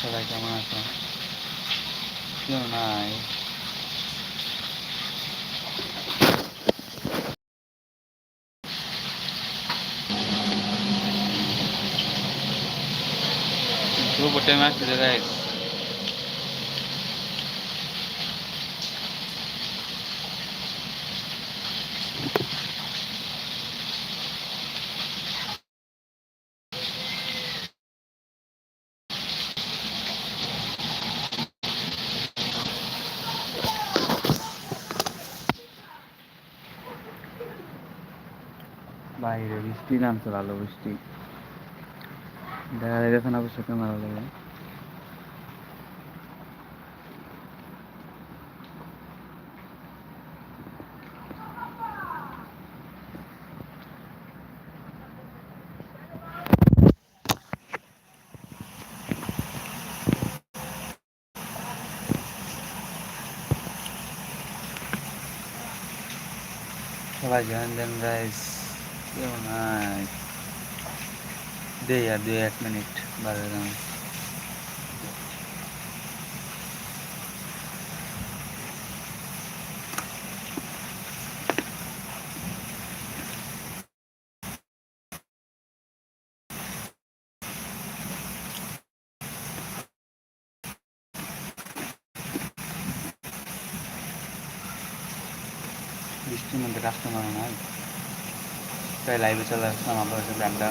সবাই কেমন আছো কেউ নাই শুভ টাইম আসছে গাইস বাইরে বৃষ্টি নামছে ভালো বৃষ্টি। দেখা যাচ্ছে না অবশ্য ক্যামেরা লাগে সবাই জয়েন দেন গাইস কেউ নাই দে আর দুই এক মিনিট বাড়ে দাম বৃষ্টির মধ্যে কাস্টমার নাই। তাই লাইভে চলে আসলাম আপনার সাথে আড্ডা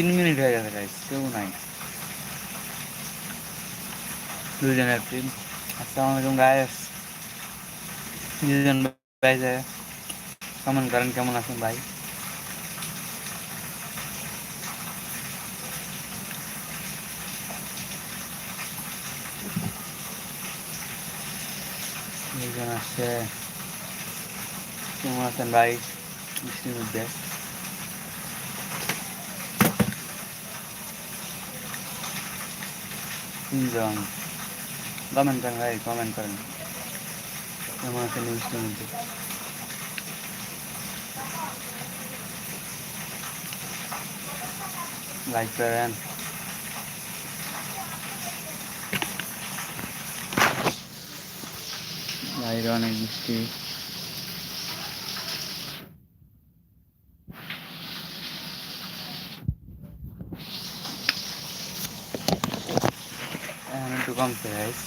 তিন মিনিট হয়ে গেছে গাইস কেউ নাই। দুজনের টিম আসসালামু আলাইকুম গাইস দুজন ভাই কেমন করেন, কেমন আছেন ভাই? দুজন আসছে। কেমন আছেন ভাই? বৃষ্টির মধ্যে। তিনজন কমেন্ট করেন ভাই কমেন্ট করেন। কেমন আছে নিউজটার মধ্যে লাইক করেন। বাইরে অনেক বৃষ্টি কমছে গাইস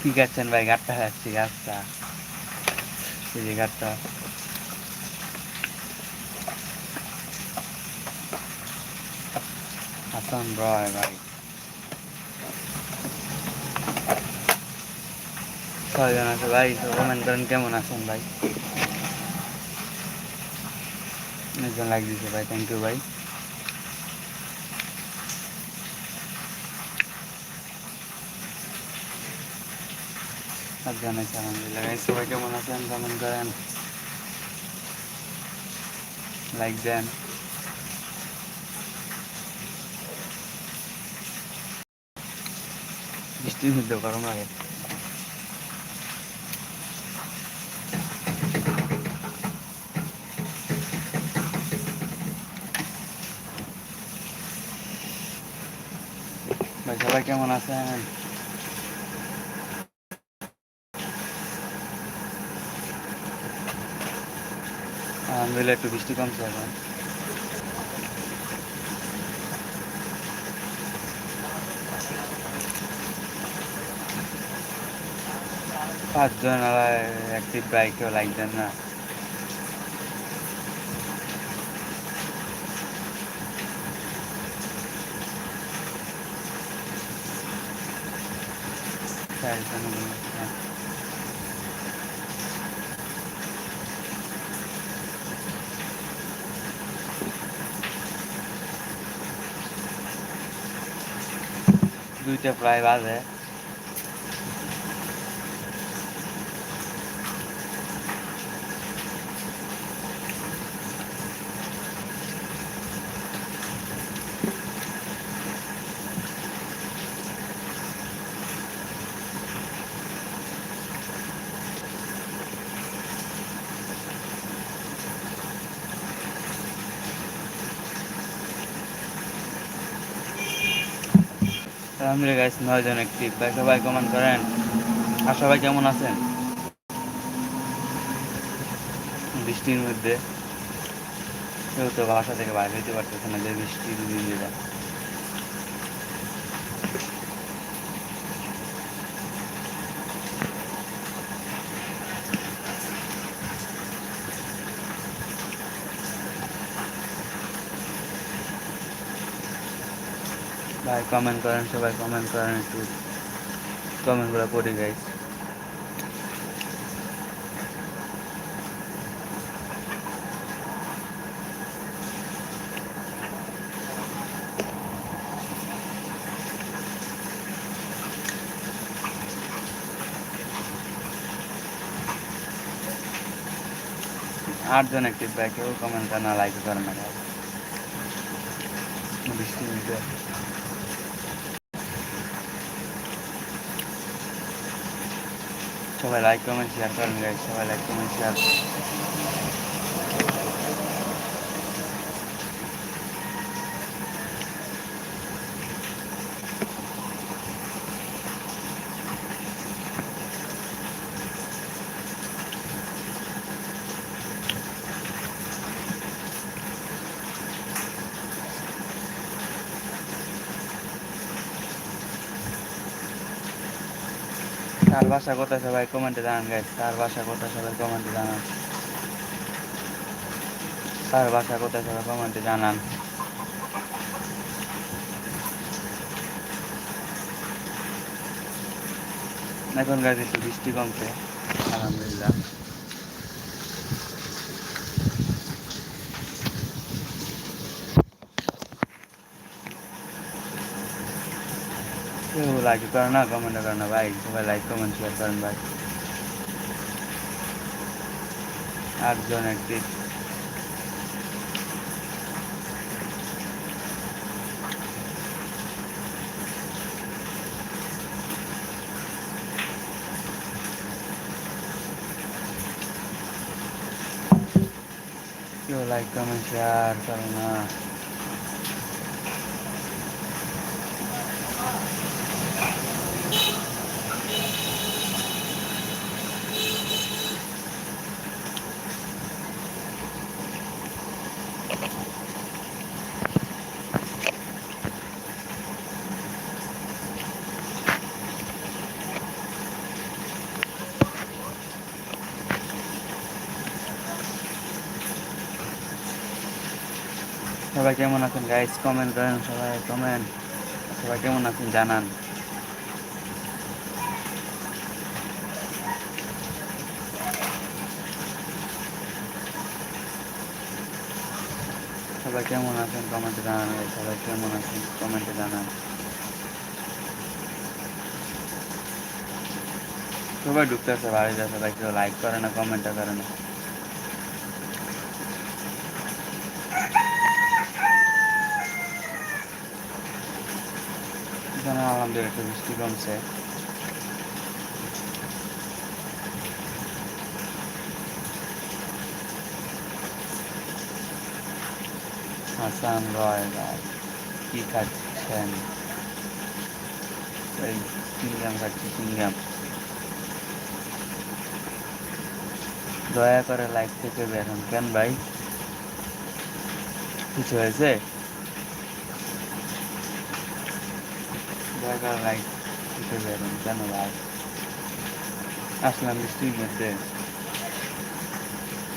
কি গাচ্ছেন ভাই গাছটা খাচ্ছি গাছটা এই যে গাছটা হাসান রয় ভাই ছয়জন আছে ভাই কমেন্ট করেন কেমন আছেন ভাই অনেকজন লাইক দিচ্ছে ভাই থ্যাংক ইউ ভাই। জানাইছি, আলহামদুলিল্লাহ। সবাই কেমন আছেন? কমেন্ট করেন। লাইক দেন। বৃষ্টির মধ্যে গরম লাগে ভাই সবাই কেমন আছেন? আলহামদুলিল্লাহ একটু বৃষ্টি কমছে এখন। পাঁচজন অ্যাক্টিভ বাইকেও লাইক দেন না। दुटा प्राय बाज है। আলহামদুলিল্লাহ গাইস নয় জন একটি ভাই, সবাই কমেন্ট করেন। আর সবাই কেমন আছেন? বৃষ্টির মধ্যে। কেউ তো বাসা থেকে বাইরে হইতে পারতেছে না যে বৃষ্টি দিন দিলে কমেন্ট করেন, সবাই কমেন্ট করেন একটু কমেন্টগুলো পড়ি গাইস আটজন একটিভ ভাই, কেউ কমেন্ট করে না লাইক করে না guys। বৃষ্টি মধ্যে সবাই লাইক কমেন্ট শেয়ার করেন সবাই লাইক কমেন্ট শেয়ার তার ভাষা কোথায় সবাই কমেন্টে জানান গাইস তার ভাষা কোথায় সবাই কমেন্টে জানান। তার ভাষা কোথায় সবাই কমেন্টে জানান। এখন গাছ একটু বৃষ্টি কমছে, আলহামদুলিল্লাহ। लाइक करना कमेंट करना भाई सब लाइक कमेंट शेयर करना भाई आप जो एक्टिव लाइक कमेन्ट शेयर करना সবাই কেমন আছেন? গাইস কমেন্ট করেন, সবাই কমেন্ট সবাই কেমন আছেন? জানান। সবাই কেমন আছেন? কমেন্টে জানান সবাই কেমন আছেন? কমেন্টে জানান। সবাই ঢুকতেছে, বাড়িতে সবাই কেউ লাইক করে না কমেন্টও করে না। এখানে আলহামদুলিল্লাহ একটু বৃষ্টি কমছে হাসান রয় ভাই, কি খাচ্ছেন? চিংগাম খাচ্ছি চিংগাম দয়া করে লাইক থেকে বেরোন কেন ভাই? কিছু হয়েছে? দয়া করে লাইক থেকে বেরোন কেন ভাই আসলাম বৃষ্টির মধ্যে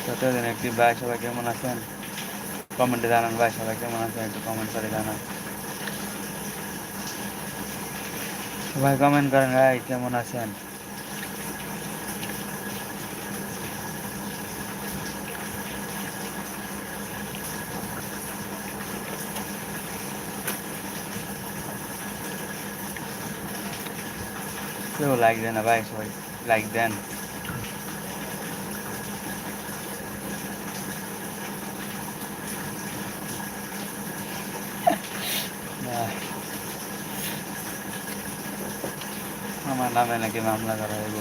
ততদিন একটি ভাই সবাই কেমন আছেন কমেন্টে জানান ভাই সবাই কেমন আছেন একটু কমেন্ট করে জানান সবাই কমেন্ট করেন ভাই কেমন আছেন কেউ লাইক দেন না ভাই সবাই লাইক দেন আমার নামে নাকি মামলা করা হইব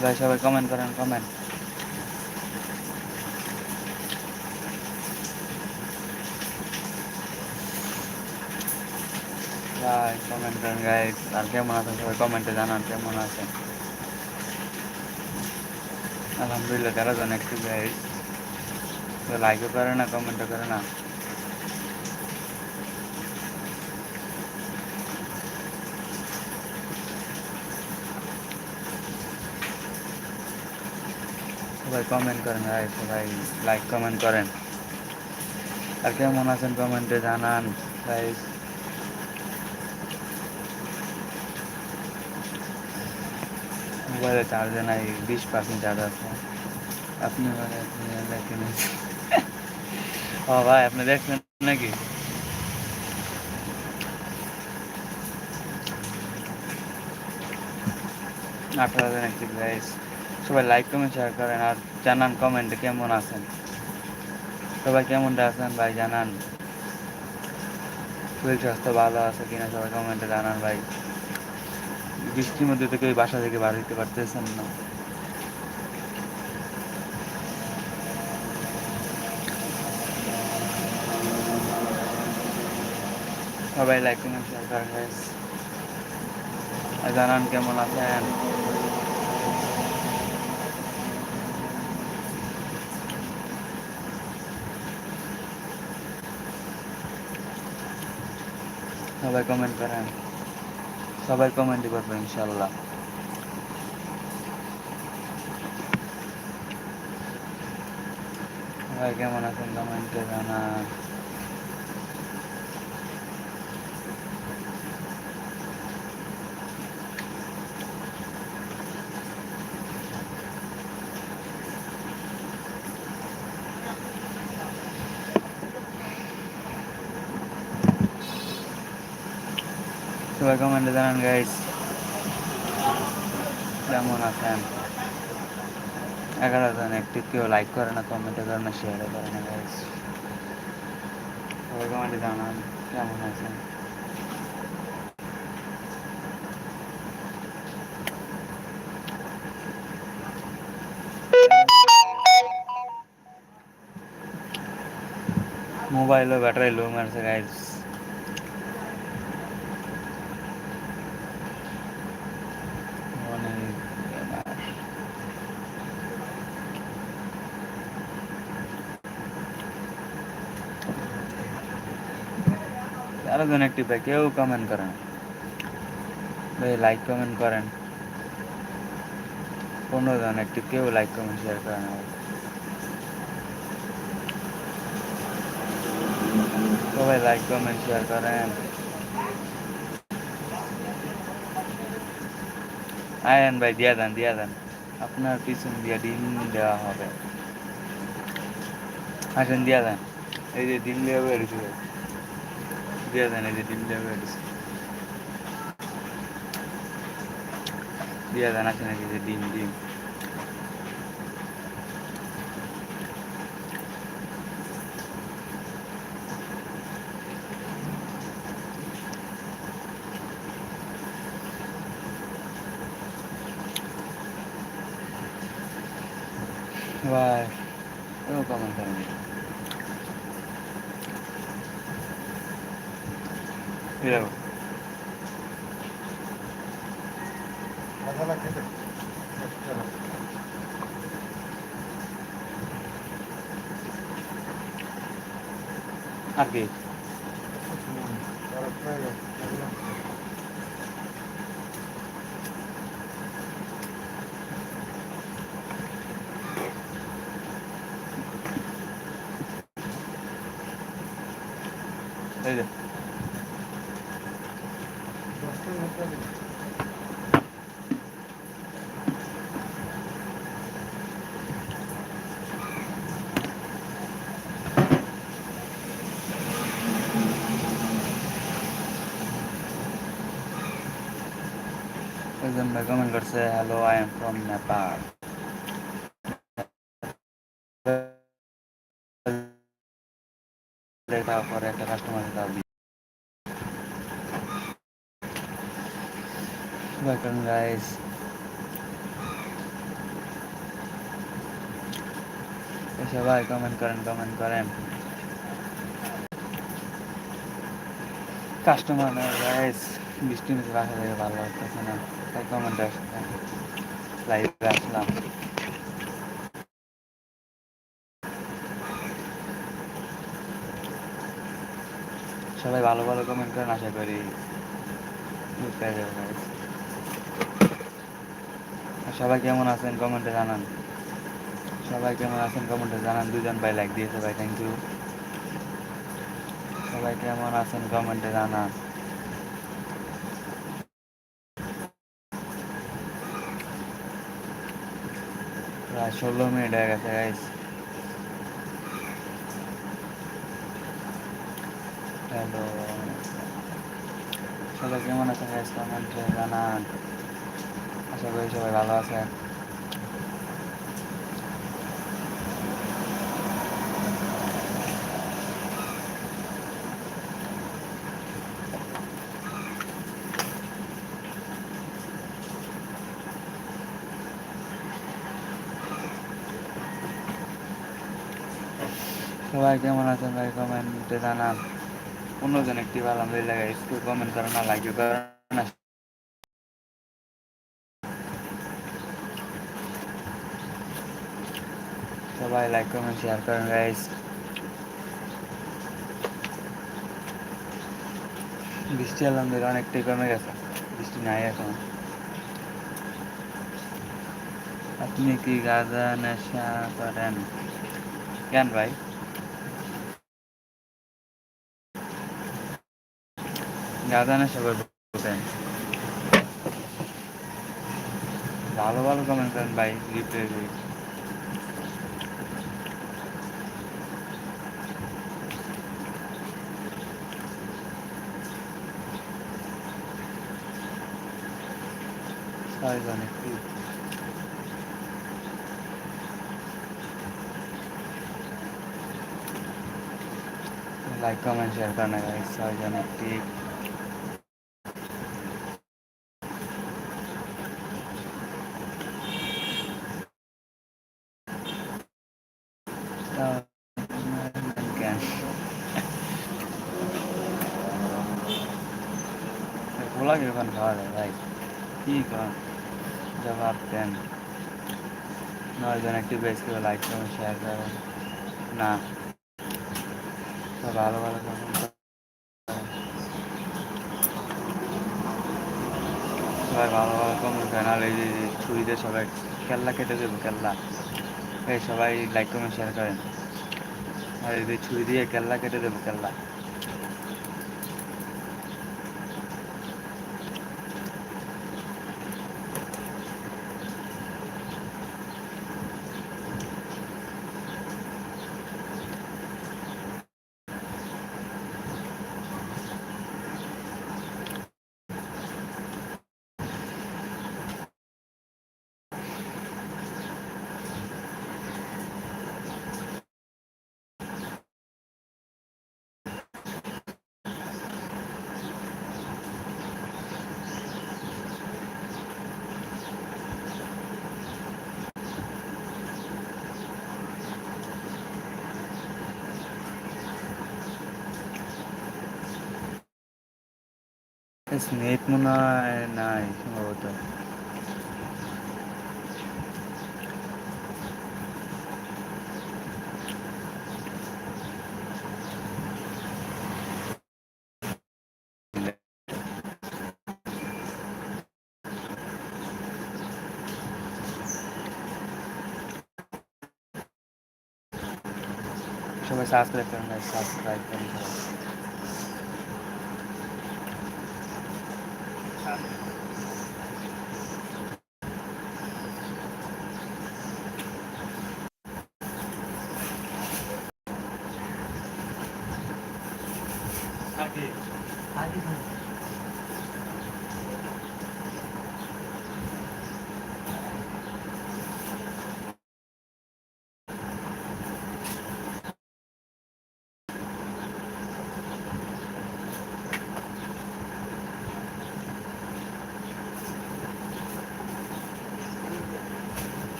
ভাই সবাই কমেন্ট করেন কমেন্ট কমেন্ট করেন গাইস আর কেমন আছেন সবাই কমেন্টে জানান কেমন আছেন আলহামদুলিল্লাহ তেরো জন একটু গাইস তো লাইকও করে না কমেন্টও করে না সবাই কমেন্ট করেন ভাই সবাই লাইক কমেন্ট করেন আর কেমন আছেন কমেন্টে জানান গাইস মোবাইলে চার্জে নাই, বিশ পার্সেন্ট চার্জ আছে। আপনি মানে দেখেন ও ভাই, আপনি দেখছেন নাকি? আঠারো হাজার একটি গাইস সবাই লাইক কমেন্ট শেয়ার করেন আর জানান কমেন্টে কেমন আছেন। সবাই কেমনটা আছেন ভাই, জানান। শরীর স্বাস্থ্য ভালো আছে কিনা সবাই কমেন্টে জানান ভাই। বৃষ্টির মধ্যে তো কেউ বাসা থেকে বার হইতে পারতেছেন না। সবাই লাইক, কমেন্ট শেয়ার আর জানান কেমন আছেন? সবাই কমেন্ট করেন। সবাই কমেন্ট করবে ইনশাল্লাহ সবাই কেমন আছেন? কমেন্টে জানান। সবাই কমেন্টে জানান গাইস কেমন আছেন? এগারো জন একটু কেউ লাইক করে না কমেন্টে করে না শেয়ারও করে না গাইস সবাই কমেন্টে জানান, কেমন আছেন? মোবাইলও ব্যাটারি লো মারছে গাইস অনেক ব্যাপার। আরও জন একটি ভাই কেউ কমেন্ট করেন ভাই লাইক কমেন্ট করেন পনেরো জন একটি কেউ লাইক কমেন্ট শেয়ার করেন না ভাই। সবাই লাইক কমেন্ট শেয়ার করেন আয়েন ভাই দিয়া দেন দিয়া দেন আপনার পিছন দিয়া ডিম দেওয়া হবে আসেন দিয়া দেন এই যে ডিম দেওয়া বেড়েছে দিয়া দেন, এই যে ডিম দেওয়া বেড়েছে দিয়া দেন, আসেন এই যে ডিম ডিম। ভাই কেউ কমেন্ট করেন এরকম আর কি এই যে একজন ভাই কমেন্ট করছে hello I am from Nepal একটা কাস্টমার ওয়েলকাম গাইস সবাই কমেন্ট করেন কমেন্ট করেন। কাস্টমার গাইস বৃষ্টি নিচে রাখা থেকে ভালো লাগতেছে না। আসছে লাইভে আসলাম। সবাই ভালো ভালো কমেন্ট করেন, আশা করি সবাই। কেমন আছেন কমেন্টে জানান। সবাই কেমন আছেন কমেন্টে জানান দুজন ভাই লাইক দিয়েছে ভাই থ্যাংক ইউ সবাই কেমন আছেন কমেন্টে জানান। প্রায় ষোলো মিনিট হয়ে গেছে গাইস হ্যালো। সবাই কেমন আছে গাইস কমেন্টে জানান। আশা করি সবাই ভালো আছেন। সবাই কেমন আছেন ভাই? কমেন্টে জানান। অন্যজন একটি ভালো আলহামদুলিল্লাহ স্কুল কমেন্ট করে না লাগিও করে না। সবাই লাইক কমেন্ট শেয়ার করেন গাইস বৃষ্টি আলহামদুলিল্লাহ অনেকটাই কমে গেছে। বৃষ্টি নাই এখন। আপনি কি গাঁজা নেশা করেন? কেন ভাই? গাঁজা নেশা করবেন ভালো ভালো কমেন্ট করেন ভাই রিপ্লাই দিই ছয়জন একটু লাইক কমেন্ট শেয়ার করনা গাইস ছয়জন একটি জ্ঞান যায় ভাই কি করেন জবাব দেন নয়জন একটি বেশ করে লাইক করুন শেয়ার করুন না ভালো ভালো comment সবাই ভালো ভালো কমেন্ট করেন আর এই যে যে ছুরিতে সবাই কেল্লা কেটে দেবো কেল্লা এই সবাই লাইক কমেন্ট শেয়ার করেন আর এই যে ছুরি দিয়ে কেল্লা কেটে দেবো কেল্লা স্নেক মনে হয় নাই সম্ভবত সবাই সাবস্ক্রাইব করেন guys, সাবস্ক্রাইব করেন সবাই।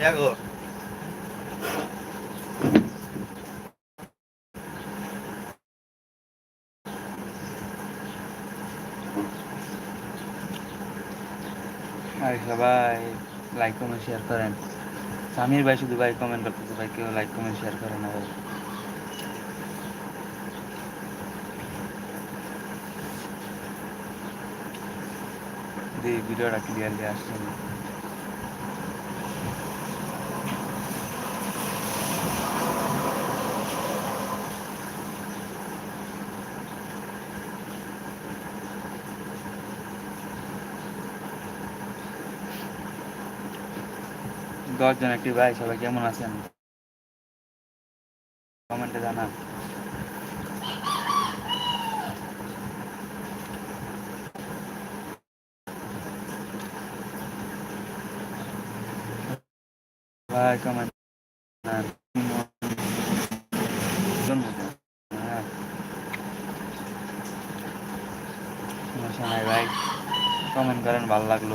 দেখো। আর সবাই লাইক কমেন্ট শেয়ার করেন। সামির ভাই শুধু ভাই কমেন্ট করতেছে, ভাই কেউ লাইক কমেন্ট শেয়ার করে না ভাই। ভিডিওটা ক্লিয়ারলি আসছে না। দশজন একটি ভাই, সবাই কেমন আছেন? কমেন্টে জানান। ভাই কমেন্ট হ্যাঁ। ভাই কমেন্ট করেন, ভালো লাগল।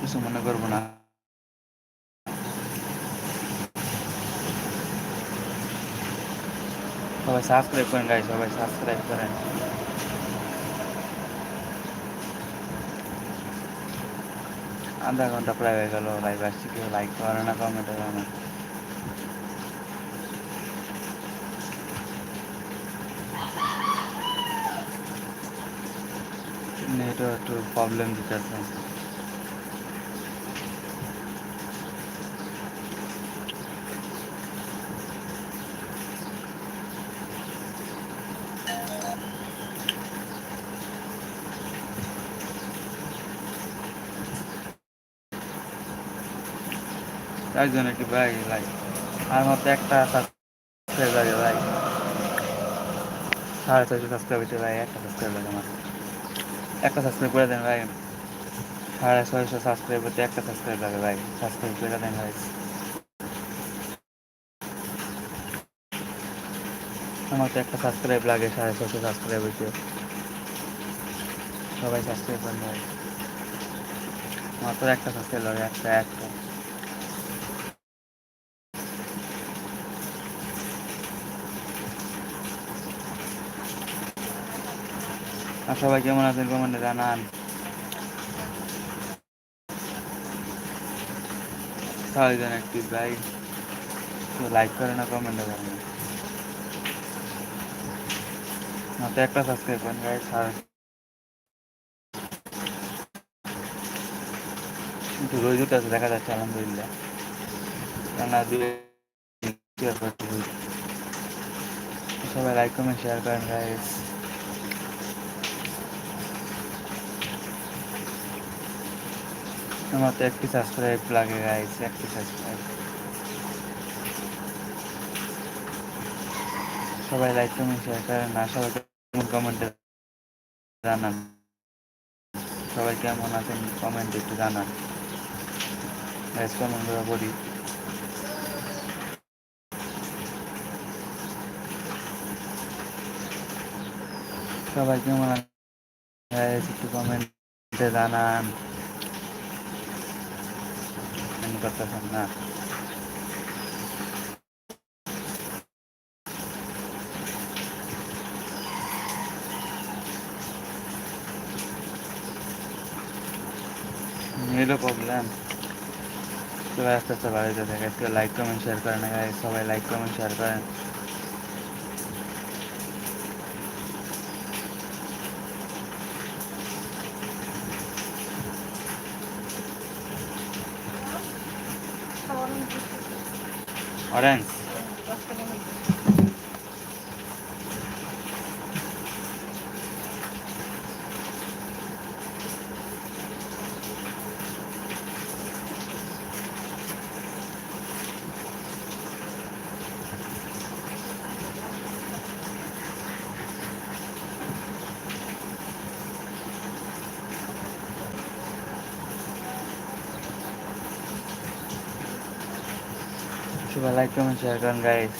কিছু মনে করব না। সবাই সাবস্ক্রাইব করেন গাই সবাই সাবস্ক্রাইব করেন। আধা ঘণ্টা প্রায় হয়ে গেল লাইভ আসছি, কেউ লাইক করে না কমেন্ট করে না। নেটও একটু প্রবলেম দিতেছে। একজন একটি ভাই লাইক আর মতো একটা সাবস্ক্রাইব লাগে ভাই সাড়ে ছয়শো সাবস্ক্রাইব হচ্ছে ভাই একটা সাবস্ক্রাইব লাগে আমার একটা সাবস্ক্রাইব করে দেন ভাই সাড়ে ছয়শো সাবস্ক্রাইব হতে একটা সাবস্ক্রাইব লাগে ভাই সাবস্ক্রাইব করে দেন ভাই আমার তো একটা সাবস্ক্রাইব লাগে, সাড়ে ছশো সাবস্ক্রাইব হইতে। সবাই সাবস্ক্রাইব করেন ভাই মাত্র একটা সাবস্ক্রাইব লাগে, একটা একটা। আর সবাই কেমন আছেন কমেন্টে জানান। ছয়জন একটি ভাই লাইক করে না কমেন্টে করেন না একটা সাবস্ক্রাইব করেন ভাই স্যার কিন্তু রোজ উঠে দেখা যাচ্ছে, আলহামদুলিল্লাহ। কেননা দুই সবাই লাইক কমেন্ট শেয়ার করেন গাইস তো একটি সাবস্ক্রাইব লাগে গাইস একটি সাবস্ক্রাইব সবাই লাইক কমেন্ট শেয়ার করেন না সবাই কেমন কমেন্টে জানান। সবাই কেমন আছেন কমেন্টে একটু জানান। গাইস কমেন্ট করে বলি সবাই কেমন আছেন? একটু কমেন্টে জানান। কমেন্ট করতেছেন না এলো প্রবলেম সবাই আস্তে আস্তে বাড়িতে থাকে আজকে লাইক কমেন্ট শেয়ার করেন না guys, সবাই লাইক কমেন্ট শেয়ার করেন অরেঞ্জ সবাই লাইক কমেন্ট শেয়ার করেন গাইস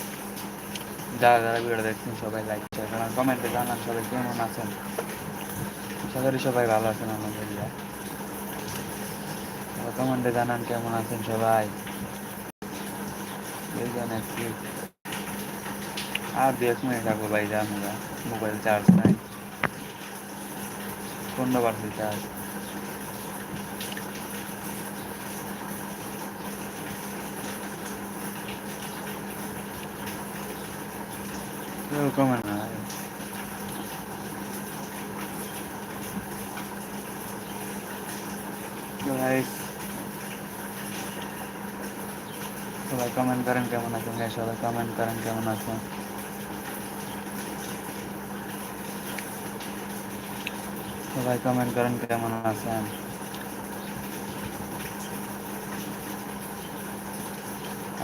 যারা যারা ভিডিও দেখছেন, সবাই লাইক শেয়ার করেন কমেন্টে জানান সবাই কেমন আছেন। করি সবাই ভালো আছেন, আলহামদুলিল্লাহ। কমেন্টে জানান কেমন আছেন সবাই। আর দু এক মিনিট থাকব ভাই, যা মোবাইল চার্জ নাই। পনেরো পার্সেন্ট চার্জ কেউ কমে না ভাই। তো guys, সবাই কমেন্ট করেন কেমন আছেন guys, সবাই কমেন্ট করেন কেমন আছেন সবাই কমেন্ট করেন কেমন আছেন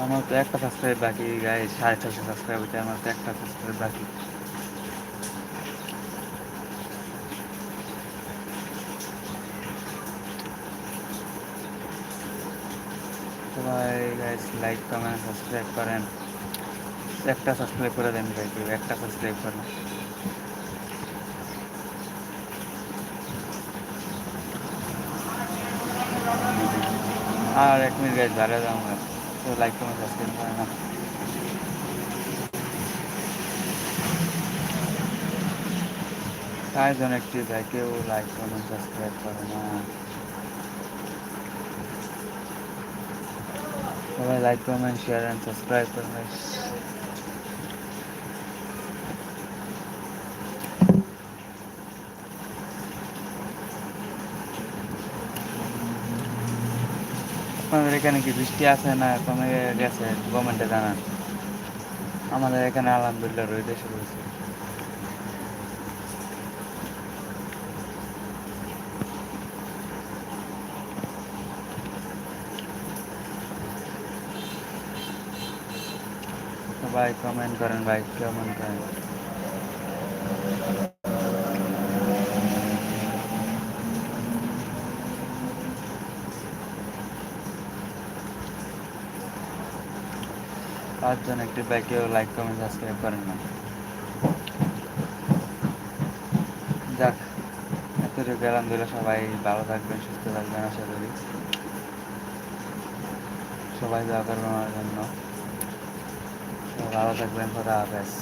আমার তো একটা সাবস্ক্রাইব বাকি গায়ে সাড়ে ছশো সাবস্ক্রাইব হচ্ছে আমার তো একটা সাবস্ক্রাইব বাকি। সবাই, গাইস লাইক কমেন্ট সাবস্ক্রাইব করেন। একটা সাবস্ক্রাইব করে দেন ভাই একটা সাবস্ক্রাইব করেন আর এক মিনিট গাইস বাইরে যাব তো লাইক কমেন্ট সাবস্ক্রাইব করে না তাই জন্য একটি ভাই কেউ লাইক কমেন্ট সাবস্ক্রাইব করে না সবাই like comment share and subscribe করুন এখানে কি বৃষ্টি আছে না কমে গেছে গভর্নমেন্টে জানান। আমাদের এখানে আলহামদুলিল্লাহ রোদে শুরু হয়েছে। সবাই কমেন্ট করেন ভাই কমেন্ট করেন পাঁচজন একটি কেউ লাইক কমেন্ট সাবস্ক্রাইব করেন না। যাক, এতটুকু আলহামদুলিল্লাহ, সবাই ভালো থাকবেন, সুস্থ থাকবেন, আশা করি। সবাই দোয়া করবেন আমার জন্য। ভালো থাকবেন, খোদা হাফেজ।